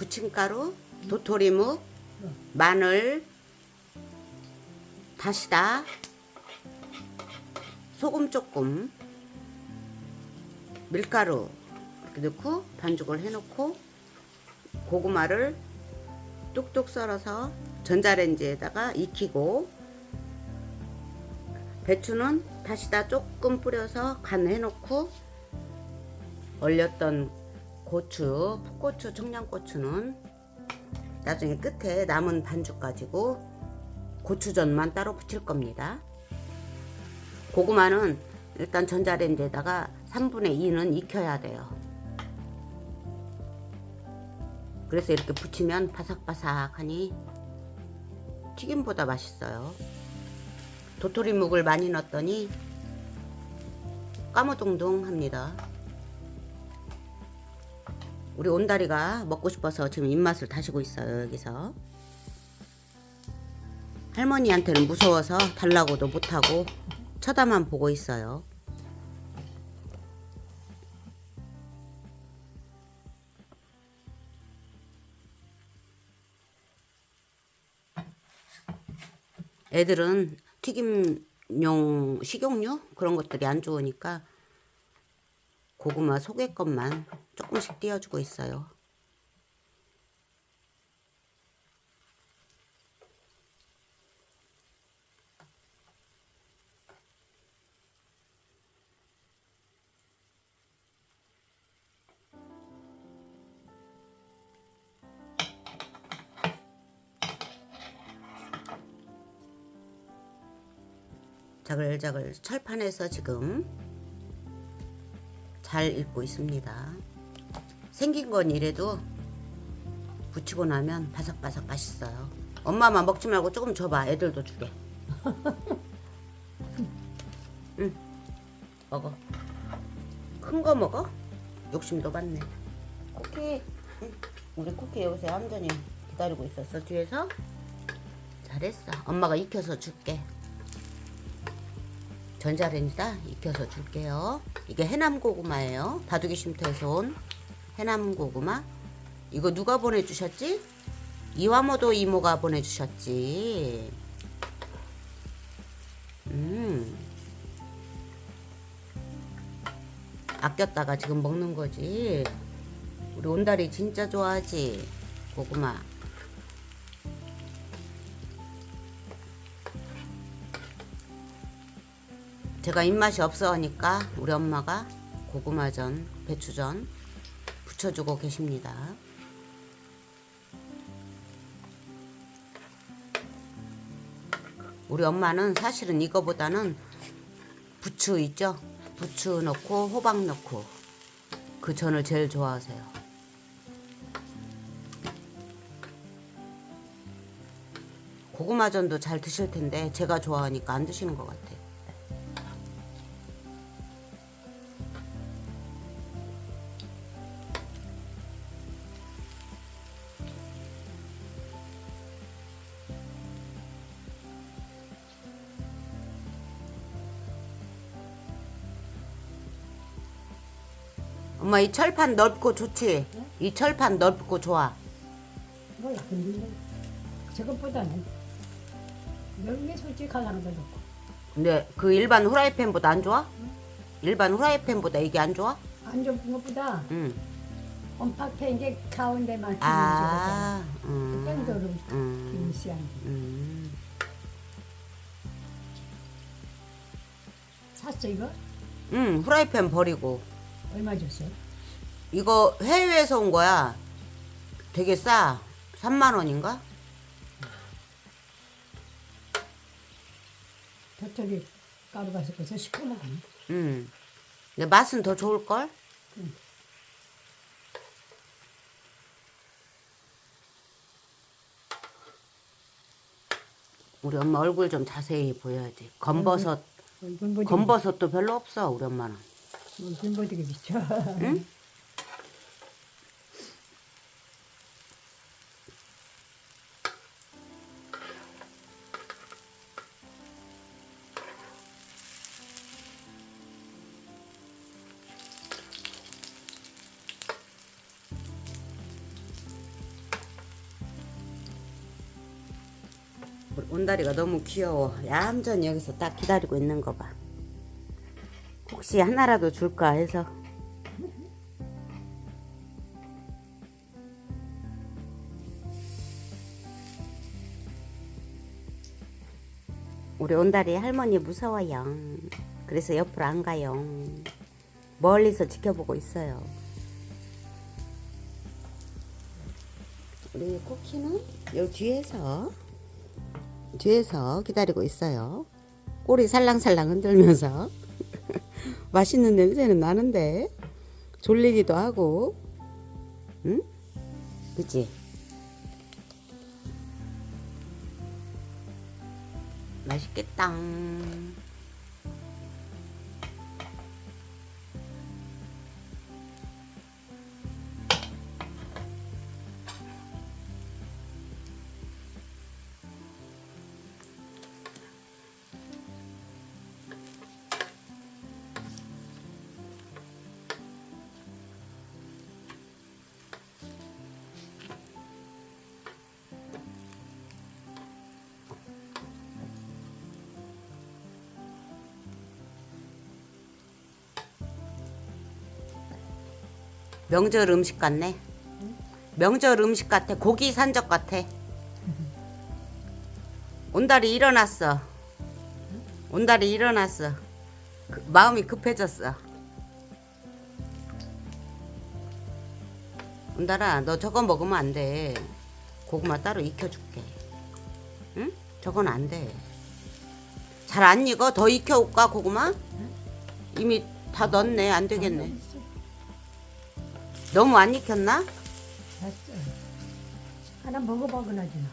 부침가루, 도토리묵, 마늘, 다시다, 소금 조금, 밀가루 이렇게 넣고 반죽을 해놓고 고구마를 뚝뚝 썰어서 전자레인지에다가 익히고 배추는 다시다 조금 뿌려서 간 해놓고 얼렸던 고추, 풋고추, 청양고추는 나중에 끝에 남은 반죽 가지고 고추전만 따로 부칠 겁니다. 고구마는 일단 전자레인지에다가 3분의 2는 익혀야 돼요. 그래서 이렇게 부치면 바삭바삭하니 튀김보다 맛있어요. 도토리묵을 많이 넣었더니 까무둥둥합니다. 우리 온다리가 먹고 싶어서 지금 입맛을 다시고 있어요 여기서. 할머니한테는 무서워서 달라고도 못하고 쳐다만 보고 있어요. 애들은 튀김용 식용유 그런 것들이 안 좋으니까 고구마 속의 것만 조금씩 띄워주고 있어요. 자글자글 철판에서 지금 잘 익고 있습니다. 생긴 건 이래도 부치고 나면 바삭바삭 맛있어요. 엄마만 먹지 말고 조금 줘봐. 애들도 주게. 응, 먹어. 큰 거 먹어? 욕심도 많네. 쿠키. 응. 우리 쿠키 여기서 얌전히 기다리고 있었어. 뒤에서. 잘했어. 엄마가 익혀서 줄게. 전자레인지다 익혀서 줄게요. 이게 해남 고구마예요. 다두기 쉼터에서 온 해남 고구마. 이거 누가 보내주셨지? 이화모도 이모가 보내주셨지. 음. 아꼈다가 지금 먹는 거지. 우리 온달이 진짜 좋아하지. 고구마. 제가 입맛이 없어 하니까 우리 엄마가 고구마전, 배추전 부쳐주고 계십니다. 우리 엄마는 사실은 이거보다는 부추 있죠? 부추 넣고 호박 넣고 그 전을 제일 좋아하세요. 고구마전도 잘 드실 텐데 제가 좋아하니까 안 드시는 것 같아요. 엄마 이 철판 넓고 좋지? 이 철판 넓고 좋아. 몰라 근데 저것보다는 여기에 솔직하려는 거 좋고 근데 그 일반 후라이팬보다 안 좋아? 일반 후라이팬보다 이게 안 좋아? 안 좋은 것보다 응. 옴팍해 이제 가운데만 기름이 아, 그 음, 정도로 음, 김시한 음. 샀어 이거? 응, 후라이팬 버리고. 얼마 줬어? 이거 해외에서 온 거야. 되게 싸. 3만 원인가? 겉절이 가루가 섞어서 시커멓네 응. 근데 맛은 더 좋을 걸? 응. 우리 엄마 얼굴 좀 자세히 보여야지. 검버섯, 얼굴 보디 검버섯도 별로 없어, 우리 엄마는. 무슨 보드기 비춰. 응? 온다리가 너무 귀여워 얌전히 여기서 딱 기다리고 있는 거봐 혹시 하나라도 줄까 해서. 우리 온다리 할머니 무서워요. 그래서 옆으로 안 가요. 멀리서 지켜보고 있어요. 우리 코키는 요 뒤에서 뒤에서 기다리고 있어요. 꼬리 살랑살랑 흔들면서 맛있는 냄새는 나는데 졸리기도 하고, 응? 그치? 맛있겠다. 명절 음식 같네. 명절 음식 같아. 고기 산적 같아. 온달이 일어났어. 온달이 일어났어. 그- 마음이 급해졌어. 온달아, 너 저거 먹으면 안 돼. 고구마 따로 익혀줄게. 응? 저건 안 돼. 잘 안 익어? 더 익혀올까, 고구마? 이미 다 넣었네. 안 되겠네. 너무 안 익혔나? 됐어. 하나 먹어봐 그나저나.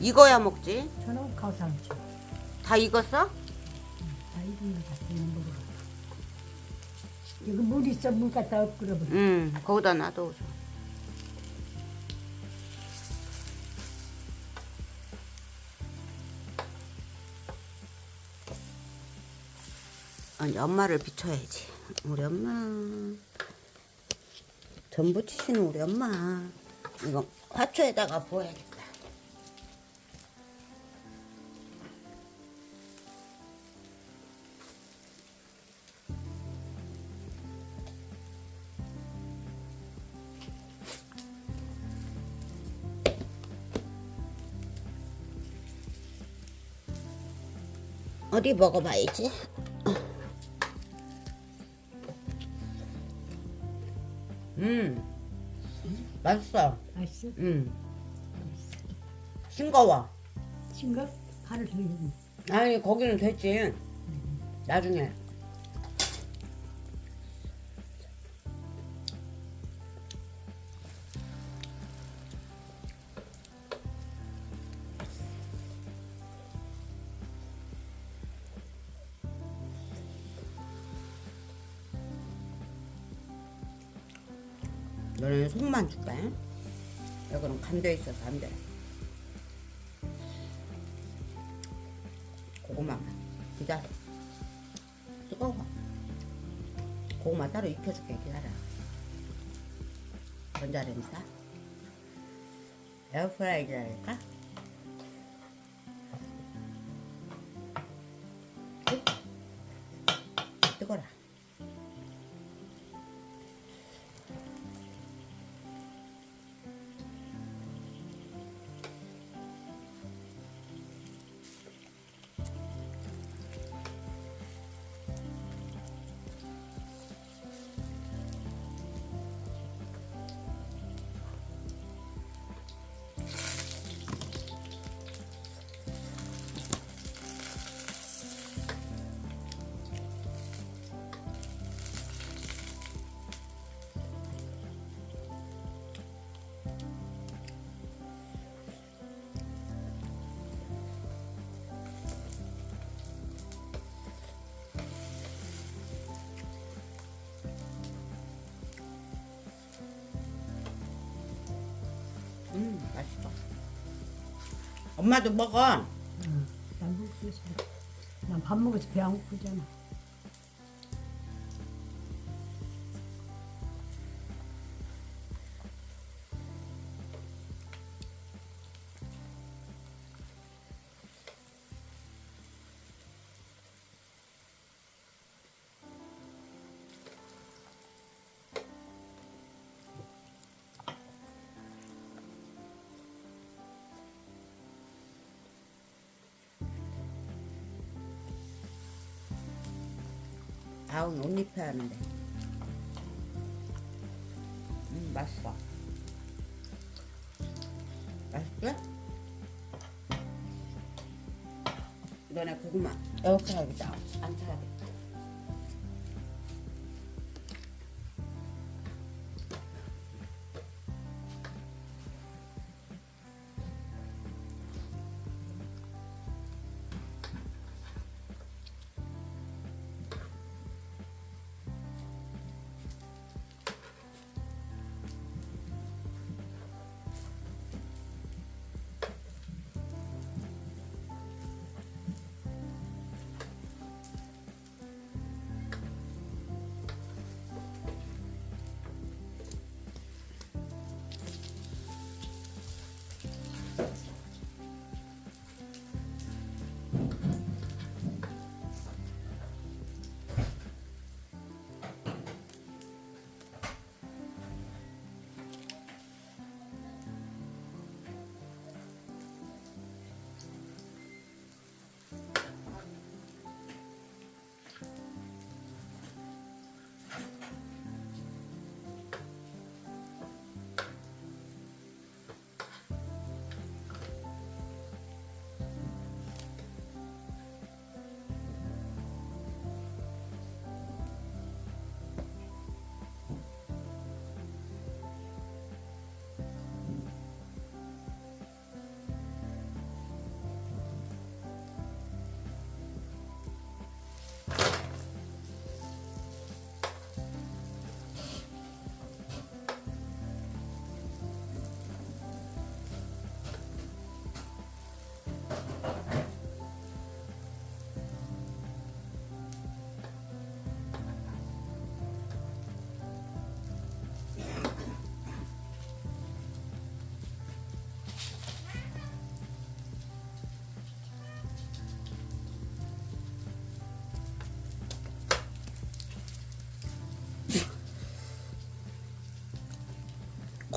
익어야 먹지. 저는 지다 익었어? 다 익은 거 같아. 이거 먹어봐. 이거 물 있어 물 갖다 엎그려버려. 응, 거기다 놔둬. 아니, 엄마를 비춰야지. 우리 엄마. 전부 치시는 우리 엄마. 이거 화초에다가 부어야겠다. 어디 먹어봐야지. 음, 맛있어. 맛있어? 음, 싱거워. 싱거? 더 익은. 아니 거기는 됐지. 나중에. 너는 속만 줄까? 여기는 간돼 있어서 안 돼. 고구마만 기다려 뜨거워 고구마 따로 익혀줄게 기다려 전자레인지다 에어프라이기라 할까? 맛있어 엄마도 먹어 응. 난 먹겠어. 난밥 먹어서 배 안 고프잖아. 아웅 옷 입혀야 하는데. 음, 맛있어. 맛있지? 너네 고구마 이렇게 해야겠다. 안 차야겠다.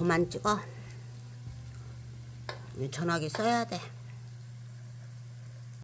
그만 찍어. 전화기 써야 돼.